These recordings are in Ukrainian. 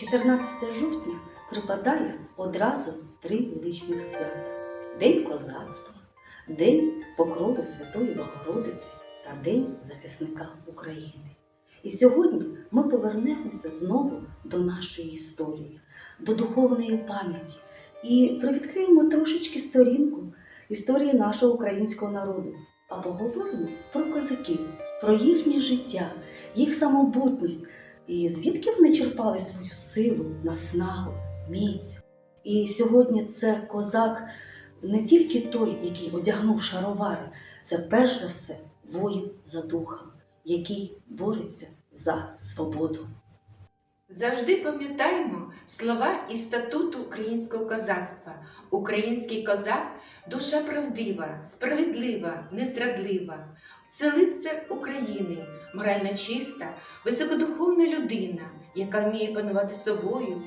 14 жовтня припадає одразу три величних свята: День козацтва, День Покрови Святої Богородиці та День захисника України. І сьогодні ми повернемося знову до нашої історії, до духовної пам'яті і привідкриємо трошечки сторінку історії нашого українського народу. А поговоримо про козаків, про їхнє життя, їх самобутність і звідки вони черпали свою силу, наснагу, міць. І сьогодні це козак не тільки той, який одягнув шаровари, це перш за все воїн за духом, який бореться за свободу. Завжди пам'ятаємо слова із статуту українського козацтва. Український козак душа правдива, справедлива, незрадлива. Це України, морально чиста, високодуховна людина, яка вміє панувати собою,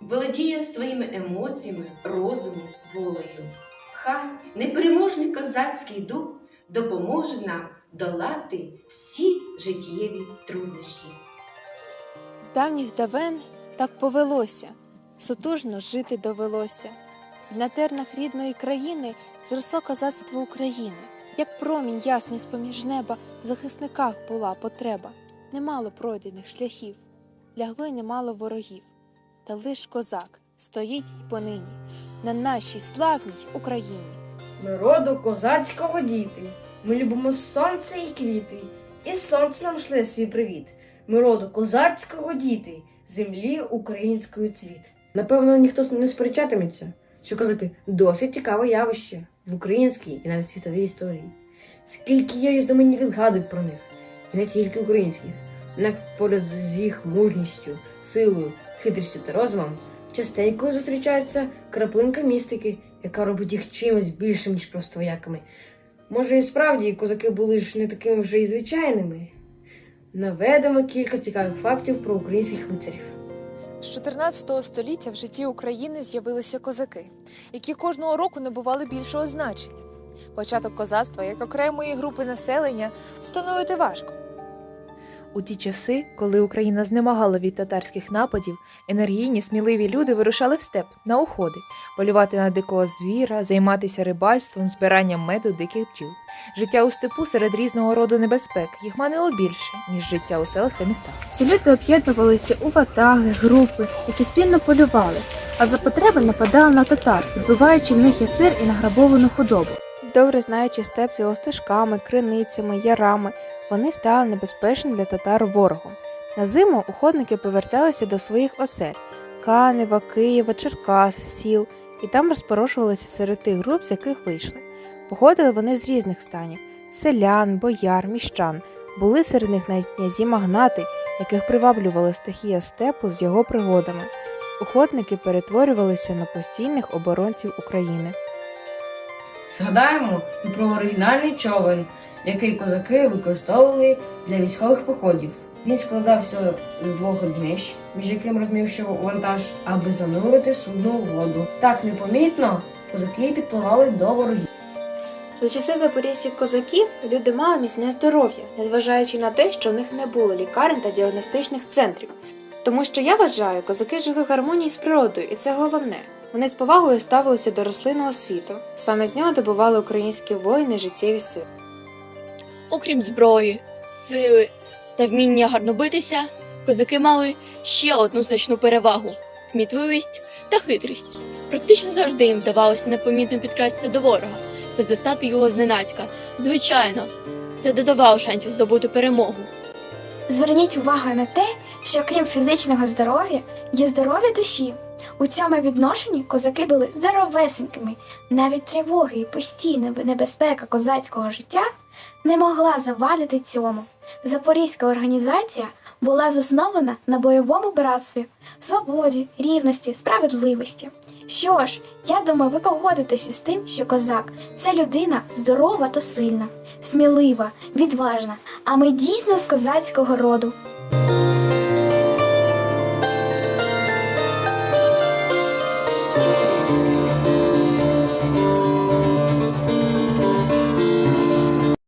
володіє своїми емоціями, розумом, волею. Хай непереможний козацький дух допоможе нам долати всі життєві труднощі. З давніх давен так повелося, сутужно жити довелося. І на тернах рідної країни зросло козацтво України. Як промінь ясний з-поміж неба, в захисниках була потреба. Немало пройдених шляхів, лягло й немало ворогів. Та лиш козак стоїть і понині на нашій славній Україні. Ми роду козацького діти. Ми любимо сонце і квіти, і сонце нам шле свій привіт. Ми роду козацького діти, землі української цвіт. Напевно, ніхто не сперечатиметься, що козаки досить цікаве явище в українській і навіть світовій історії. Скільки є різноманітних згадок про них, і не тільки українських, однак поряд з їх мужністю, силою, хитрістю та розумом, частенько зустрічається краплинка містики, яка робить їх чимось більшим, ніж просто вояками. Може, і справді козаки були ж не такими вже і звичайними. Наведемо кілька цікавих фактів про українських лицарів. З 14 століття в житті України з'явилися козаки, які кожного року набували більшого значення. Початок козацтва як окремої групи населення встановити важко. У ті часи, коли Україна знемагала від татарських нападів, енергійні, сміливі люди вирушали в степ на уходи, полювати на дикого звіра, займатися рибальством, збиранням меду диких бджіл. Життя у степу серед різного роду небезпек їх манило більше, ніж життя у селах та містах. Ці люди об'єднувалися у ватаги, групи, які спільно полювали, а за потреби нападали на татар, відбиваючи в них ясир і награбовану худобу. Добре знаючи степ з його стежками, криницями, ярами, вони стали небезпечним для татар ворогом. На зиму уходники поверталися до своїх осель Канева, Києва, Черкас, сіл, і там розпорошувалися серед тих груп, з яких вийшли. Походили вони з різних станів селян, бояр, міщан. Були серед них навіть князі магнати, яких приваблювала стихія степу з його пригодами. Охотники перетворювалися на постійних оборонців України. Згадаємо і про оригінальний човен, який козаки використовували для військових походів. Він складався з двох одміщ, між яким розміщував вантаж, аби занурити судно у воду. Так непомітно козаки підпливали до ворогів. За часи запорізьких козаків люди мали міцне здоров'я, незважаючи на те, що в них не було лікарень та діагностичних центрів. Тому що я вважаю, козаки жили в гармонії з природою, і це головне. Вони з повагою ставилися до рослинного світу. Саме з нього добували українські воїни життєві сили. Окрім зброї, сили та вміння гарно битися, козаки мали ще одну значну перевагу кмітливість та хитрість. Практично завжди їм вдавалося непомітно підкратися до ворога та застати його зненацька. Звичайно, це додавало шансів здобути перемогу. Зверніть увагу на те, що крім фізичного здоров'я є здоров'я душі. У цьому відношенні козаки були здоровесенькими. Навіть тривоги і постійна небезпека козацького життя не могла завадити цьому. Запорізька організація була заснована на бойовому братстві, свободі, рівності, справедливості. Що ж, я думаю, ви погодитесь із тим, що козак це людина здорова та сильна, смілива, відважна, а ми дійсно з козацького роду.